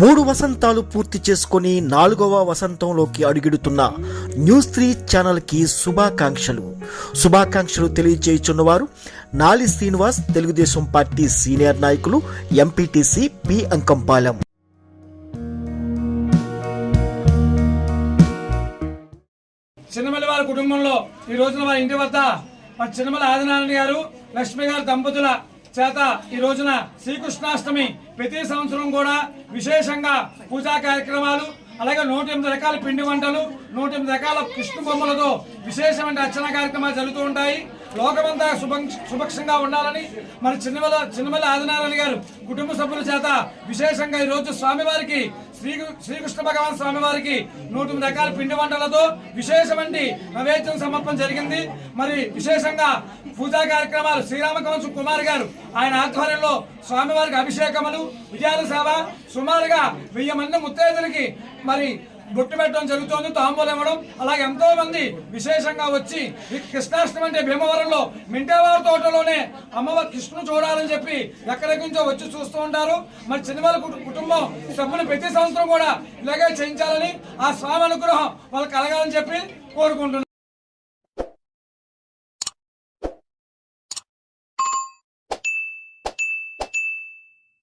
మూడు వసంతాలు పూర్తి చేసుకొని నాలుగవ వసంతంలోకి అడుగెడుతున్న న్యూస్ త్రీ ఛానల్కి శుభాకాంక్షలు. శుభాకాంక్షలు తెలియజేయుచున్నవారు నాలి శ్రీనివాస్ తెలుగుదేశం పార్టీ సీనియర్ నాయకులు ఎంపీటీసీ పి. అంకంపాలెం. చిన్నమల్లి వారి కుటుంబంలో ఈ రోజున వారి ఇంటి వద్ద చిన్నమల్లి ఆదినారాయణ గారు లక్ష్మి గారు దంపతుల చేత ఈ రోజున శ్రీకృష్ణాష్టమి ప్రతి సంవత్సరం కూడా విశేషంగా పూజా కార్యక్రమాలు అలాగే నూట ఎనిమిది రకాల పిండి వంటలు నూట ఎనిమిది రకాల కృష్ణ బొమ్మలతో విశేషమైన అర్చన కార్యక్రమాలు జరుగుతూ ఉంటాయి. లోకమంతా శుభం సుభక్షంగా ఉండాలని మన చిన్నమల చిన్నమల ఆదినారాయణ గారు కుటుంబ సభ్యుల చేత విశేషంగా ఈరోజు స్వామివారికి శ్రీ శ్రీకృష్ణ భగవాన్ స్వామి వారికి నూట రకాల పిండి వంటలతో విశేషమండి నైవేద్యం సమర్పణ జరిగింది. మరి విశేషంగా పూజా కార్యక్రమాలు శ్రీరామకవంశ కుమార్ గారు ఆయన ఆధ్వర్యంలో స్వామివారికి అభిషేకములు విజయాల సేవ సుమారుగా వెయ్యి మంది ముత్తైదులకి మరి బొట్టు పెట్టడం జరుగుతోంది తాంబూలం ఇవ్వడం. అలాగే ఎంతో మంది విశేషంగా వచ్చి ఈ కృష్ణాష్టమి అంటే భీమవరంలో మింటేవారి తోటలోనే అమ్మవారి కృష్ణుని చూడాలని చెప్పి ఎక్కడెక్కడి నుంచో వచ్చి చూస్తూ ఉంటారు. మరి చిన్నవాళ్ళ కుటు- కుటుంబం సభ్యులు ప్రతి సంవత్సరం కూడా ఇలాగే చేయించాలని ఆ స్వామి అనుగ్రహం వాళ్ళకి కలగాలని చెప్పి కోరుకుంటున్నారు